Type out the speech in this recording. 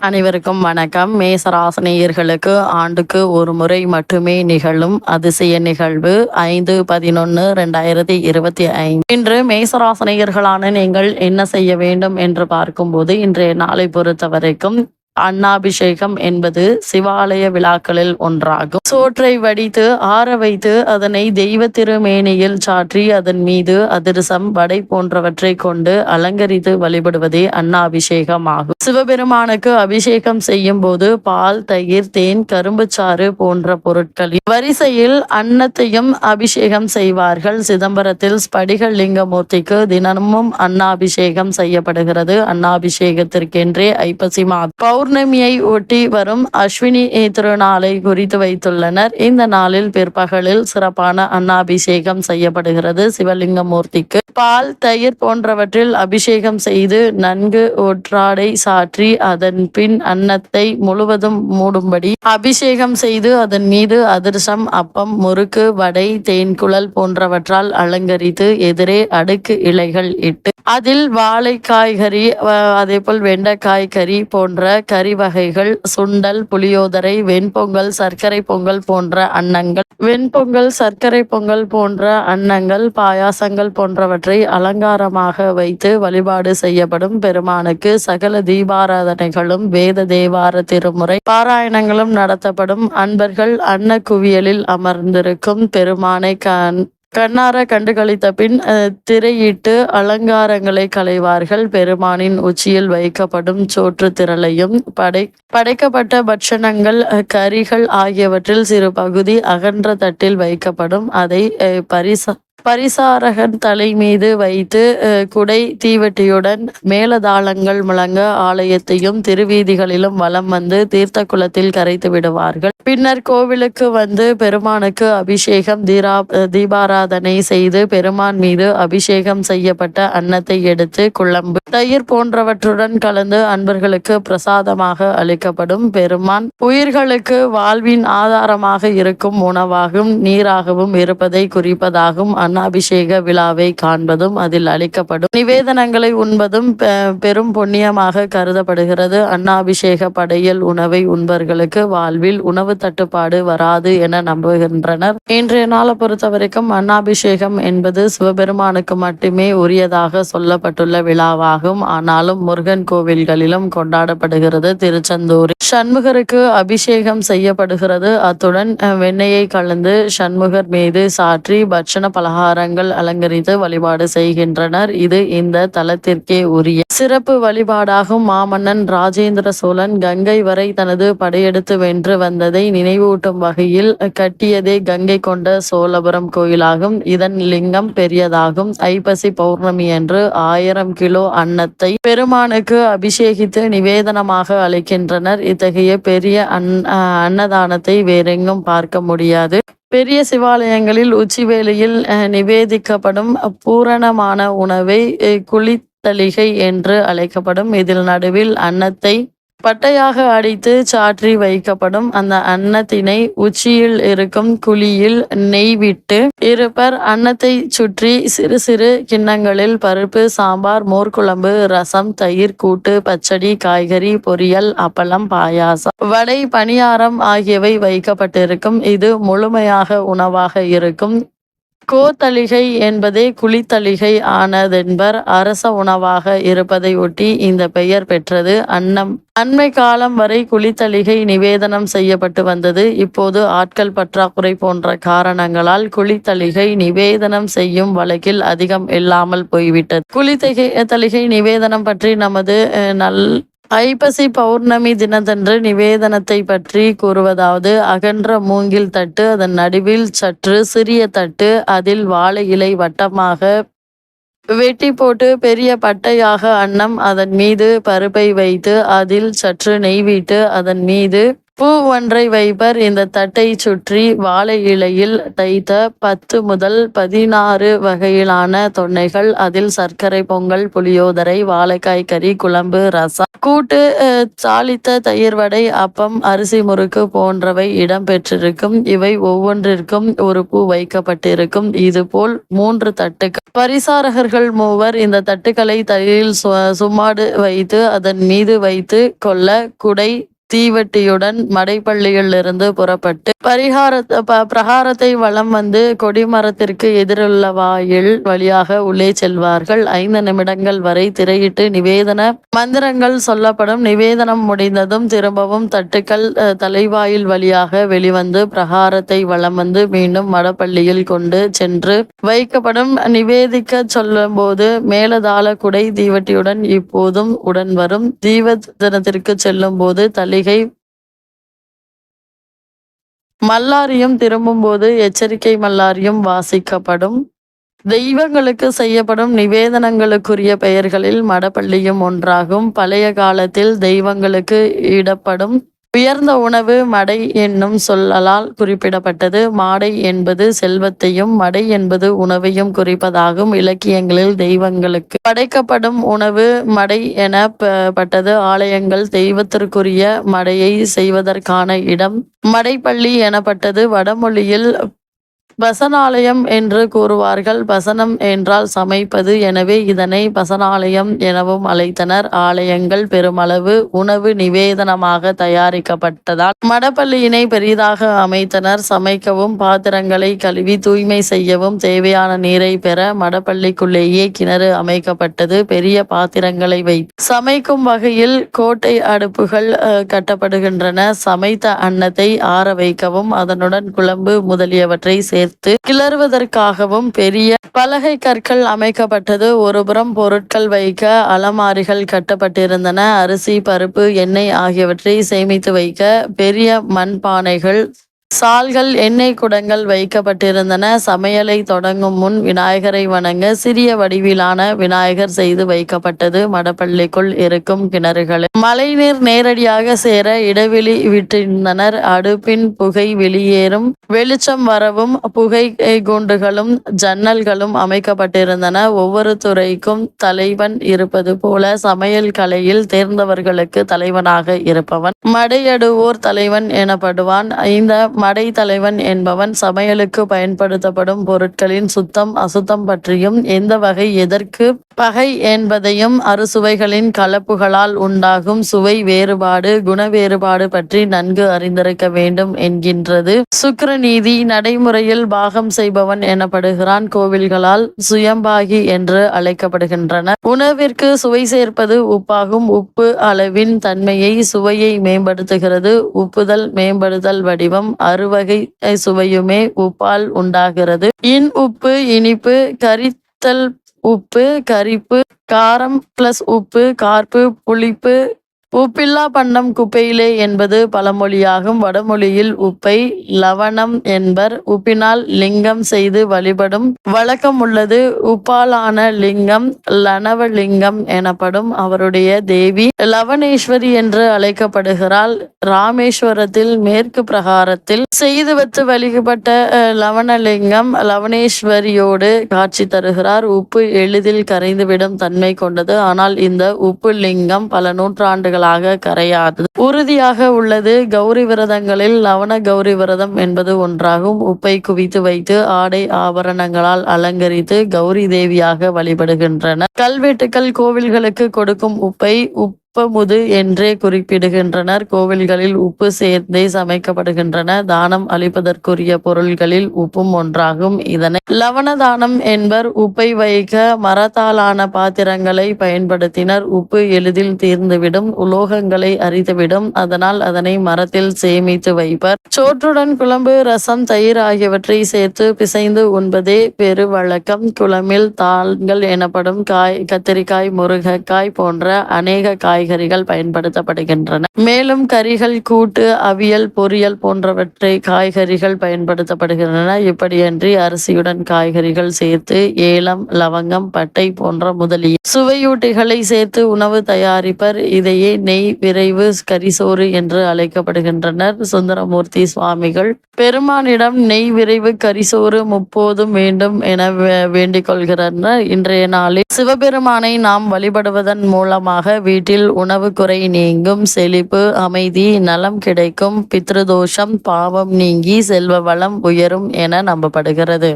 அனைவருக்கும் வணக்கம். மேசராசனியர்களுக்கு ஆண்டுக்கு ஒரு முறை மட்டுமே நிகழும் அதிசய நிகழ்வு ஐந்து பதினொன்னு ரெண்டாயிரத்தி இருபத்தி ஐந்து. இன்று மேசராசனியர்களான நீங்கள் என்ன செய்ய வேண்டும் என்று பார்க்கும்போது இன்றைய நாளை பொறுத்த வரைக்கும் அன்னாபிஷேகம் என்பது சிவாலய விழாக்களில் ஒன்றாகும். சோற்றை வடித்து ஆற வைத்து அதனை தெய்வ திருமேனியில் சாற்றி அதன் மீது அதிரசம் வடை போன்றவற்றை கொண்டு அலங்கரித்து வழிபடுவதே அன்னாபிஷேகம் ஆகும் சிவபெருமானுக்கு அபிஷேகம் செய்யும் போது பால் தயிர் தேன் கரும்புச்சாறு போன்ற பொருட்கள். வரிசையில் அன்னத்தையும் அபிஷேகம் செய்வார்கள். சிதம்பரத்தில் ஸ்படிக லிங்கமூர்த்திக்கு தினமும் அன்னாபிஷேகம் செய்யப்படுகிறது. அன்னாபிஷேகத்திற்கென்றே ஐப்பசி மாதம். பௌர்ணமியை ஒட்டி வரும் அஸ்வினி திருநாளை குறித்து வைத்துள்ளனர். இந்த நாளில் பிற்பகலில் சிறப்பான அன்னாபிஷேகம் செய்யப்படுகிறது. சிவலிங்க மூர்த்திக்கு பால் தயிர் போன்றவற்றில் அபிஷேகம் செய்து நன்கு ஒற்றாடை சாற்றி அதன் பின் அன்னத்தை முழுவதும் மூடும்படி அபிஷேகம் செய்து அதன் மீது அதிர்சம் அப்பம் முறுக்கு வடை தேன்குழல் போன்றவற்றால் அலங்கரித்து எதிரே அடுக்கு இலைகள் இட்டு அதில் வாழை காய்கறி அதே போல் வெண்டைக்காய் கறி போன்ற கறி வகைகள் சுண்டல் புளியோதரை வெண்பொங்கல் சர்க்கரை பொங்கல் போன்ற அன்னங்கள். வெண்பொங்கல் சர்க்கரை பொங்கல் போன்ற அன்னங்கள் பாயாசங்கள் போன்றவற்றை அலங்காரமாக வைத்து வழிபாடு செய்யப்படும் பெருமானுக்கு சகல தீபாராதனைகளும் வேத தேவார திருமுறை பாராயணங்களும் நடத்தப்படும். அன்பர்கள் அன்ன குவியலில் அமர்ந்திருக்கும் பெருமானை கண் கண்ணார கண்டுகளித்த பின் திரையிட்டு அலங்காரங்களை களைவார்கள். பெருமானின் உச்சியில் வைக்கப்படும் சோற்று திரளையும் படை படைக்கப்பட்ட பட்சணங்கள் கரிகள் ஆகியவற்றில் சிறு பகுதி அகன்ற தட்டில் வைக்கப்படும். அதை பரிச பரிசாரகன் தலை மீது வைத்து குடை தீவெட்டியுடன் மேலதாளங்கள் முழங்க ஆலயத்தையும் திருவீதிகளிலும் வலம் வந்து தீர்த்த குளத்தில் கரைத்து விடுவார்கள். பின்னர் கோவிலுக்கு வந்து பெருமானுக்கு அபிஷேகம் தீரா தீபாராதனை செய்து பெருமான் மீது அபிஷேகம் செய்யப்பட்ட அன்னத்தை எடுத்து குழம்பு தயிர் போன்றவற்றுடன் கலந்து அன்பர்களுக்கு பிரசாதமாக அளிக்கப்படும் பெருமான். உயிர்களுக்கு வாழ்வின் ஆதாரமாக இருக்கும் உணவாகும் நீராகவும் இருப்பதை குறிப்பதாகும் அன்னாபிஷேக விழாவை காண்பதும் அதில் அளிக்கப்படும். நிவேதனங்களை உண்பதும் பெரும் புண்ணியமாக கருதப்படுகிறது. அன்னாபிஷேக படையல் உணவை உண்பர்களுக்கு வாழ்வில் உணவு தட்டுப்பாடு வராது என நம்புகின்றனர். இன்றைய நாளை பொறுத்த வரைக்கும் அன்னாபிஷேகம் என்பது சிவபெருமானுக்கு மட்டுமே உரியதாக சொல்லப்பட்டுள்ள விழாவாகும். ஆனாலும் முருகன் கோவில்களிலும் கொண்டாடப்படுகிறது திருச்செந்தூர். சண்முகருக்கு அபிஷேகம் செய்யப்படுகிறது. அத்துடன் வெண்ணெயை கலந்து சண்முகர் மீது சாற்றி பட்சண பலகாரம் ஆகாரங்கள் அலங்கரித்து வழிபாடு செய்கின்றனர். இது இந்த தலத்திற்கே உரிய சிறப்பு வழிபாடாகும். மாமன்னன் ராஜேந்திர சோழன் கங்கை வரை தனது படையெடுத்து வென்று வந்ததை நினைவூட்டும் வகையில் கட்டியதே கங்கை கொண்ட சோழபுரம் கோயிலாகும். இதன் லிங்கம் பெரியதாகும். ஐப்பசி பௌர்ணமி அன்று ஆயிரம் கிலோ அன்னத்தை பெருமானுக்கு அபிஷேகித்து நிவேதனமாக அளிக்கின்றனர். இத்தகைய பெரிய அன் அன்னதானத்தை வேறெங்கும் பார்க்க முடியாது. பெரிய சிவாலயங்களில் உச்சிவேலையில் நிவேதிக்கப்படும் பூரணமான உணவை குளித்தளிகை என்று அழைக்கப்படும். இதில் நடுவில் அன்னத்தை பட்டையாக அடித்து சாற்றி வைக்கப்படும் அந்த அன்னத்தினை உச்சியில் இருக்கும் குழியில் நெய் விட்டு இருப்பர். அன்னத்தை சுற்றி சிறு சிறு கிண்ணங்களில் பருப்பு சாம்பார் மோர்குழம்பு ரசம் தயிர் கூட்டு பச்சடி காய்கறி பொரியல் அப்பளம் பாயாசம். வடை பணியாரம் ஆகியவை வைக்கப்பட்டிருக்கும். இது முழுமையாக உணவாக இருக்கும். கோத்தளிகை என்பதே குளித்தளிகை ஆனதென்பர் அரச உணவாக இருப்பதை ஒட்டி இந்த பெயர் பெற்றது. அன்னம் அண்மை காலம் வரை குளித்தளிகை நிவேதனம் செய்யப்பட்டு வந்தது. இப்போது ஆட்கள் பற்றாக்குறை போன்ற காரணங்களால் குளித்தளிகை நிவேதனம் செய்யும் வழக்கில் அதிகம் இல்லாமல் போய்விட்டது. குளித்தகை தளிகை நிவேதனம் பற்றி நமது நல் ஐப்பசி பௌர்ணமி தினத்தன்று நிவேதனத்தை பற்றி கூறுவதாவது அகன்ற மூங்கில் தட்டு அதன் நடுவில் சற்று சிறிய தட்டு அதில் வாழை இலை வட்டமாக வெட்டி போட்டு பெரிய பட்டையாக அன்னம் அதன் மீது பருப்பை வைத்து அதில் சற்று நெய்விட்டு அதன் மீது பூ ஒன்றை வைப்பர். இந்த தட்டை சுற்றி வாழை இலையில் தைத்த பத்து முதல் பதினாறு வகையிலான தொன்னைகள். அதில் சர்க்கரை பொங்கல் புளியோதரை வாழைக்காய் கறி குழம்பு ரசம் கூட்டு சாளித்த தயிர் வடை அப்பம் அரிசி முறுக்கு போன்றவை இடம்பெற்றிருக்கும் இவை ஒவ்வொன்றிற்கும் ஒரு பூ வைக்கப்பட்டிருக்கும். இதுபோல் மூன்று தட்டுகள். பரிசாரகர்கள் மூவர் இந்த தட்டுக்களை தலையில் சு- சும்மாடு வைத்து அதன் மீது வைத்து கொள்ள குடை தீவெட்டியுடன் மடைப்பள்ளியிலிருந்து புறப்பட்டு பரிகார ப- பிரகாரத்தை வளம் வந்து கொடிமரத்திற்கு எதிருள்ள வாயில் வழியாக உள்ளே செல்வார்கள். ஐந்து நிமிடங்கள் வரை திரையிட்டு நிவேதன மந்திரங்கள் சொல்லப்படும். நிவேதனம் முடிந்ததும் திரும்பவும் தட்டுக்கள் தலைவாயில் வழியாக வெளிவந்து பிரகாரத்தை வளம் வந்து மீண்டும் மடப்பள்ளியில் கொண்டு சென்று வைக்கப்படும். நிவேதிக்க சொல்லும் போது மேலதாள குடை தீவட்டியுடன் இப்போதும் உடன் வரும். தீவதனத்திற்கு செல்லும் போது தலிகை மல்லாரியும் திரும்பும்போது எச்சரிக்கை மல்லாரியும் வாசிக்கப்படும். தெய்வங்களுக்கு செய்யப்படும் நிவேதனங்களுக்குரிய பெயர்களில் மடப்பள்ளியும் ஒன்றாகும். பழைய காலத்தில் தெய்வங்களுக்கு இடப்படும். உயர்ந்த உணவு மடை என்னும் சொல்லலால் குறிப்பிடப்பட்டது. மாடை என்பது செல்வத்தையும் மடை என்பது உணவையும் குறிப்பதாகும். இலக்கியங்களில் தெய்வங்களுக்கு படைக்கப்படும் உணவு மடை எனப்பட்டது. ஆலயங்கள் தெய்வத்திற்குரிய மடையை செய்வதற்கான இடம் மடைப்பள்ளி எனப்பட்டது. வடமொழியில் பசனாலயம் என்று கூறுவார்கள். பசனம் என்றால் சமைப்பது. எனவே இதனை பசனாலயம் எனவும் அழைத்தனர். ஆலயங்கள் பெருமளவு உணவு நிவேதனமாக தயாரிக்கப்பட்டதால் மடப்பள்ளியினை பெரிதாக அமைத்தனர். சமைக்கவும் பாத்திரங்களை கழுவி தூய்மை செய்யவும் தேவையான நீரை பெற மடப்பள்ளிக்குள்ளேயே கிணறு அமைக்கப்பட்டது. பெரிய பாத்திரங்களை வைத்து சமைக்கும் வகையில் கோட்டை அடுப்புகள் கட்டப்படுகின்றன. சமைத்த அன்னத்தை ஆற வைக்கவும் அதனுடன் குழம்பு முதலியவற்றை சேர்த்து கிளறுவதற்காகவும் பெரிய பலகை கற்கள் அமைக்கப்பட்டது. ஒருபுறம் பொருட்கள் வைக்க அலமாரிகள் கட்டப்பட்டிருந்தன. அரிசி பருப்பு எண்ணெய் ஆகியவற்றை சேமித்து வைக்க பெரிய மண்பானைகள் சால்கள் எண்ணெய் குடங்கள் வைக்கப்பட்டிருந்தன. சமையலை தொடங்கும் முன் விநாயகரை வணங்க சிறிய வடிவிலான விநாயகர் செய்து வைக்கப்பட்டது. மடப்பள்ளிக்குள் இருக்கும் கிணறுகள். மழைநீர் நேரடியாக சேர இடைவெளி விட்டிருந்தனர். அடுப்பின் புகை வெளியேறும் வெளிச்சம் வரவும் புகை குண்டுகளும் ஜன்னல்களும் அமைக்கப்பட்டிருந்தன. ஒவ்வொரு துறைக்கும் தலைவன் இருப்பது போல சமையல் கலையில் தேர்ந்தவர்களுக்கு தலைவனாக இருப்பவன். மடையடுவோர் தலைவன் எனப்படுவான். இந்த மடை தலைவன் என்பவன் சமையலுக்கு பயன்படுத்தப்படும் பொருட்களின் சுத்தம் அசுத்தம் பற்றியும் எந்த வகை எதற்கு பகை என்பதையும் அறுசுவைகளின் கலப்புகளால் உண்டாகும் சுவை வேறுபாடு குண வேறுபாடு பற்றி நன்கு அறிந்திருக்க வேண்டும் என்கின்றது. சுக்கரநீதி நடைமுறையில் பாகம் செய்பவன் எனப்படுகிறான். கோவில்களால் சுயம்பாகி என்று அழைக்கப்படுகின்றன. உணவிற்கு சுவை சேர்ப்பது உப்பாகும். உப்பு அளவின் தன்மையை சுவையை மேம்படுத்துகிறது. உப்புதல் மேம்படுதல் வடிவம் அறுவகை சுவையுமே உப்பால் உண்டாகிறது. இன் உப்பு இனிப்பு கரித்தல் உப்பு கரிப்பு காரம் பிளஸ் உப்பு கார்ப்பு புளிப்பு உப்பில்லா பண்டம் குப்பையிலே என்பது பழமொழியாகும். வடமொழியில் உப்பை லவணம் என்பர். உப்பினால் லிங்கம் செய்து வழிபடும். வழக்கம் உள்ளது. உப்பாலான லிங்கம் லனவலிங்கம் எனப்படும் அவருடைய தேவி லவணேஸ்வரி என்று அழைக்கப்படுகிறாள். ராமேஸ்வரத்தில் மேற்கு பிரகாரத்தில் செய்து வைத்து வழிபட்ட லவணலிங்கம் லவணேஸ்வரியோடு காட்சி தருகிறார். உப்பு எளிதில் கரைந்துவிடும் தன்மை கொண்டது. ஆனால் இந்த உப்பு லிங்கம் பல நூற்றாண்டுகளாக கரையாது. உறுதியாக உள்ளது கௌரி விரதங்களில் லவண கௌரி விரதம் என்பது ஒன்றாகும். உப்பை குவித்து வைத்து ஆடை ஆபரணங்களால் அலங்கரித்து கௌரி தேவியாக வழிபடுகின்றனர் கல்வெட்டுக்கள் கோவில்களுக்கு கொடுக்கும் உப்பை உப்பமுது என்றே குறிப்பிடுகின்றனர். கோவில்களில் உப்பு சேர்ந்தே சமைக்கப்படுகின்றன. தானம் அளிப்பதற்குரிய பொருள்களில் உப்பும் ஒன்றாகும். இதனை லவண தானம் என்பர் உப்பை வைக்க மரத்தாலான பாத்திரங்களை பயன்படுத்தினர். உப்பு எளிதில் தீர்ந்துவிடும் உலோகங்களை அரித்துவிடும். அதனால் அதனை மரத்தில் சேமித்து வைப்பர். சோற்றுடன் குழம்பு ரசம் தயிர் ஆகியவற்றை சேர்த்து பிசைந்து உண்பதே பெரு வழக்கம் குழம்பில் தாள்கள் எனப்படும் காய் கத்திரிக்காய் முருங்கைக்காய் போன்ற அநேக காய்கறிகள் பயன்படுத்தப்படுகின்றன. மேலும் கறிகள் கூட்டு அவியல் பொரியல் போன்றவற்றை காய்கறிகள் பயன்படுத்தப்படுகின்றன. இப்படியன்றி அரிசியுடன் காய்கறிகள் சேர்த்து ஏலம் லவங்கம் பட்டை போன்ற முதலிய சுவையூட்டிகளை சேர்த்து உணவு தயாரிப்பர். இதையே நெய் விரைவு கரிசோறு என்று அழைக்கப்படுகின்றனர். சுந்தரமூர்த்தி சுவாமிகள் பெருமானிடம் நெய் விரைவு கரிசோறு முப்போதும் வேண்டும் என வே- வேண்டிக் கொள்கிறனர் இன்றைய நாளில் சிவ சிவபெருமானை நாம் வழிபடுவதன் மூலமாக வீட்டில் உணவு குறை நீங்கும் செழிப்பு அமைதி நலம் கிடைக்கும் பித்ருதோஷம் பாவம் நீங்கி செல்வ வளம் உயரும் என நம்பப்படுகிறது.